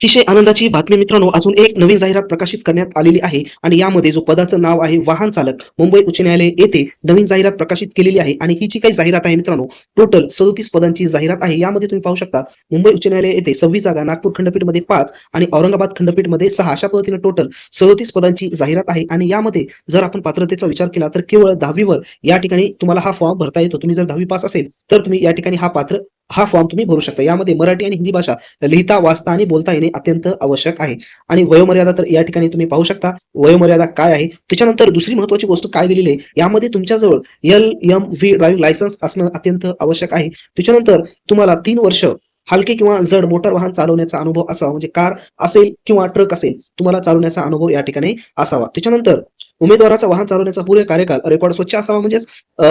अतिशय आनंदाची बातमी मित्रांनो अजून एक नवीन जाहिरात प्रकाशित करण्यात आलेली आहे आणि यामध्ये जो पदाचं नाव आहे वाहन चालक मुंबई उच्च न्यायालय येथे नवीन जाहिरात प्रकाशित केलेली आहे. आणि ही जी काही जाहिरात आहे मित्रांनो टोटल सदोतीस पदांची जाहिरात आहे. यामध्ये तुम्ही पाहू शकता मुंबई उच्च न्यायालय येथे सव्वीस जागा नागपूर खंडपीठमध्ये पाच आणि औरंगाबाद खंडपीठमध्ये सहा. अशा पद्धतीने टोटल सदोतीस पदांची जाहिरात आहे. आणि यामध्ये जर आपण पात्रतेचा विचार केला तर केवळ दहावीवर या ठिकाणी तुम्हाला हा फॉर्म भरता येतो. तुम्ही जर दहावी पास असेल तर तुम्ही या ठिकाणी हा पात्र हा फॉर्म तुम्ही भरू शकता. यामध्ये मराठी आणि हिंदी भाषा लिहिता वाचता आणि बोलता येणे अत्यंत आवश्यक आहे. आणि वयोमर्यादा तर या ठिकाणी तुम्ही पाहू शकता. वयोमर्यादा काय आहे? त्याच्यानंतर दुसरी महत्वाची गोष्ट काय दिलेली आहे? यामध्ये तुमच्याजवळ L M V driving licence असणं अत्यंत आवश्यक आहे. त्याच्यानंतर तुम्हाला तीन वर्ष हलके किंवा जड मोटर वाहन चालवण्याचा अनुभव असावा. म्हणजे कार असेल किंवा ट्रक असेल तुम्हाला चालवण्याचा अनुभव या ठिकाणी असावा. त्याच्यानंतर उमेदवाराचा वाहन चालवण्याचा पुरे कार्यकाल रेकॉर्ड स्वच्छ असावा. म्हणजेच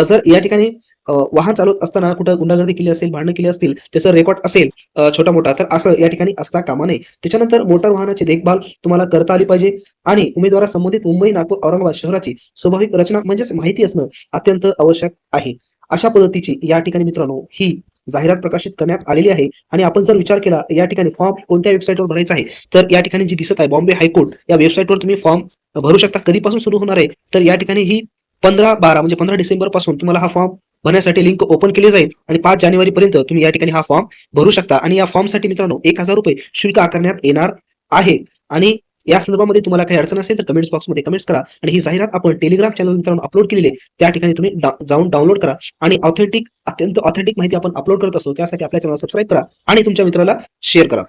जर या ठिकाणी वाहन चालवत असताना कुठं गुंडागर्दी केली असेल भांडणं केली असतील त्याचा रेकॉर्ड असेल छोटा मोठा तर असं या ठिकाणी असता कामा नये. त्याच्यानंतर मोटार वाहनाची देखभाल तुम्हाला करता आली पाहिजे आणि उमेदवारा संबंधित मुंबई नागपूर औरंगाबाद शहराची स्वाभाविक रचना म्हणजेच माहिती असणं अत्यंत आवश्यक आहे. अशा पद्धतीची या ठिकाणी मित्रांनो ही जाहिरात प्रकाशित करण्यात आलेली आहे. आणि आपण जर विचार केला या ठिकाणी फॉर्म कोणत्या वेबसाईटवर भरायचा आहे? तर या ठिकाणी जी दिसत आहे बॉम्बे हायकोर्ट या वेबसाईटवर तुम्ही फॉर्म भरू शकता. कधीपासून सुरू होणार आहे? तर या ठिकाणी ही पंधरा बारा म्हणजे पंधरा डिसेंबरपासून तुम्हाला हा फॉर्म भरण्यासाठी लिंक ओपन केली जाईल. आणि पाच जानेवारी पर्यंत तुम्ही या ठिकाणी हा फॉर्म भरू शकता. आणि या फॉर्मसाठी मित्रांनो एक हजार रुपये शुल्क आकारण्यात येणार आहे. आणि या संदर्भामध्ये तुम्हाला काही अडचण असेल तर कमेंट्स बॉक्समध्ये कमेंट्स करा. आणि ही जाहिरात आपण टेलिग्राम चॅनल मित्रांनो अपलोड केलेली आहे त्या ठिकाणी तुम्ही जाऊन डाउनलोड करा. आणि ऑथेंटिक अत्यंत ऑथेंटिक माहिती आपण अपलोड करत असतो त्यासाठी आपल्या चॅनल सबस्क्राईब करा आणि तुमच्या मित्राला शेअर करा.